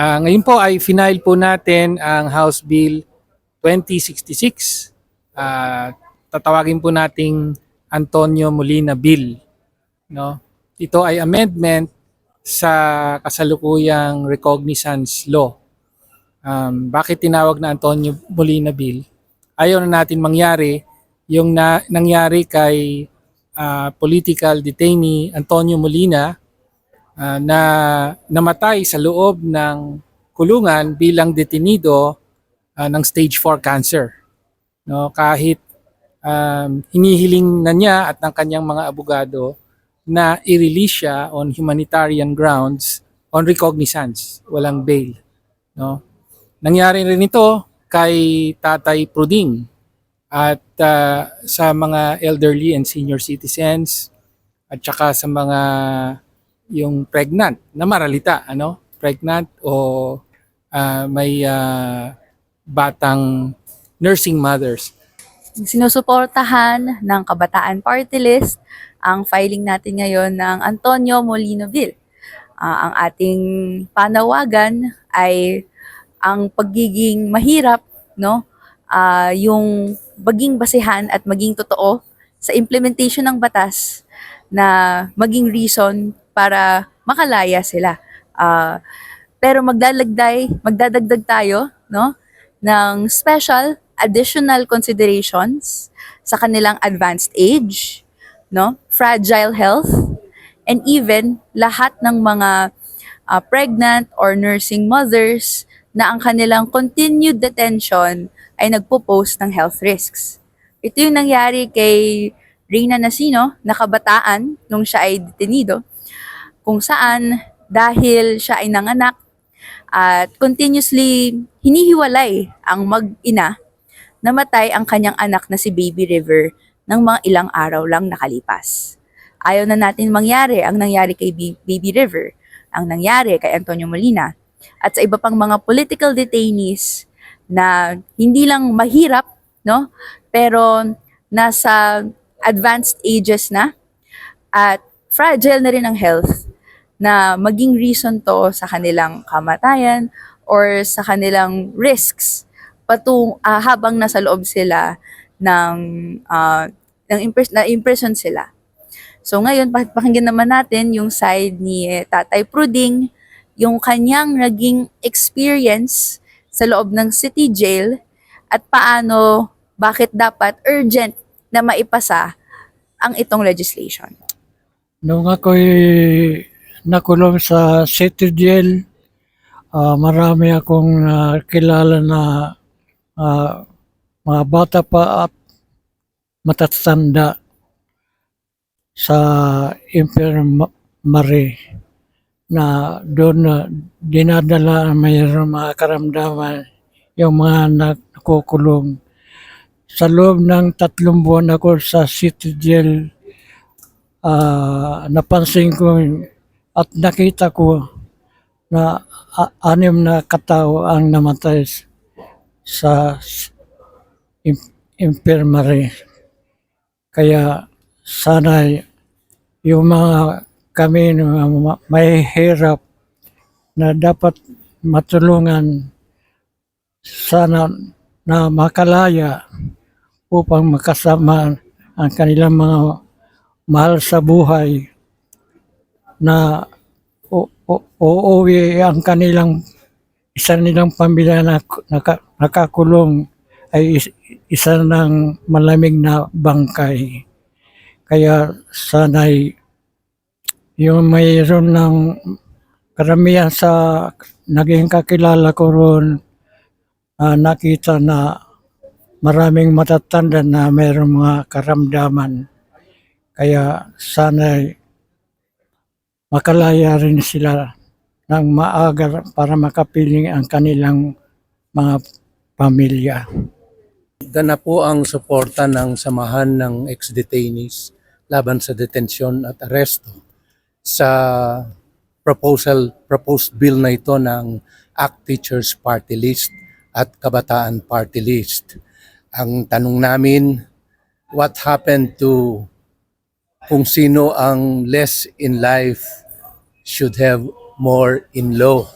Ah, ngayon po ay final po natin ang House Bill 2066. Ah, tatawagin po nating Antonio Molina Bill. No? Ito ay amendment sa kasalukuyang recognizance law. Um, bakit tinawag na Antonio Molina Bill? Ayaw na natin mangyari yung na, nangyari kay ah, political detainee Antonio Molina ah, na namatay sa loob ng kulungan bilang detenido ah, ng stage 4 cancer. No, kahit um, hinihiling na niya at ng kanyang mga abogado na i-release siya on humanitarian grounds on recognizance, walang bail. No? Nangyari rin ito kay Tatay Pruding at ah, sa mga elderly and senior citizens at saka sa mga yung pregnant na maralita, ano? Pregnant o ah, may ah, batang nursing mothers. Sinusuportahan ng Kabataan Party List ang filing natin ngayon ng Antonio Molino Bill. Ah, ang ating panawagan ay ang pagiging mahirap, no? Ah, yung maging basehan at maging totoo sa implementation ng batas na maging reason para makalaya sila. Ah, pero magdalagday, magdadagdag tayo, no? ng special additional considerations sa kanilang advanced age, no? fragile health, and even lahat ng mga uh, pregnant or nursing mothers na ang kanilang continued detention ay nagpo-pose ng health risks. Ito yung nangyari kay Reyna Nasino, na kabataan nung siya ay detenido, kung saan dahil siya ay nanganak at continuously hinihiwalay ang mag-ina, namatay ang kanyang anak na si Baby River ng mga ilang araw lang nakalipas. Ayaw na natin mangyari ang nangyari kay Baby River, ang nangyari kay Antonio Molina, at sa iba pang mga political detainees na hindi lang mahirap, no? Pero nasa advanced ages na at fragile na rin ang health na maging reason to sa kanilang kamatayan or sa kanilang risks patung ah, habang nasa loob sila ng ah, ng impres- na impression sila. So ngayon pa- pakinggan naman natin yung side ni eh, Tatay Pruding, yung kanyang naging experience sa loob ng city jail at paano bakit dapat urgent na maipasa ang itong legislation. Nung ako'y nakulong sa City Jail, ah, marami akong kilala na ah, mga bata pa at matatanda sa infirmary na doon na dinadala mayroong mga karamdaman yung mga nakukulong. Sa loob ng tatlong buwan ako sa City Jail, ah, napansin ko at nakita ko na anim na katao ang namatay sa infirmary. Kaya sana yung mga kami may hirap na dapat matulungan sana na makalaya upang makasama ang kanilang mga mahal sa buhay na uuwi ang kanilang isa nilang pamilya na naka, nakakulong ay is- isa ng malamig na bangkay. Kaya sana'y yung mayroon ng karamihan sa naging kakilala ko roon ah, nakita na maraming matatanda na mayroong mga karamdaman. Kaya sana makalaya rin sila ng maaga para makapiling ang kanilang mga pamilya. Ito na po ang suporta ng samahan ng ex-detainees laban sa detensyon at aresto sa proposal proposed bill na ito ng ACT Teachers Party List at Kabataan Party List. Ang tanong namin, what happened to kung sino ang less in life should have more in law?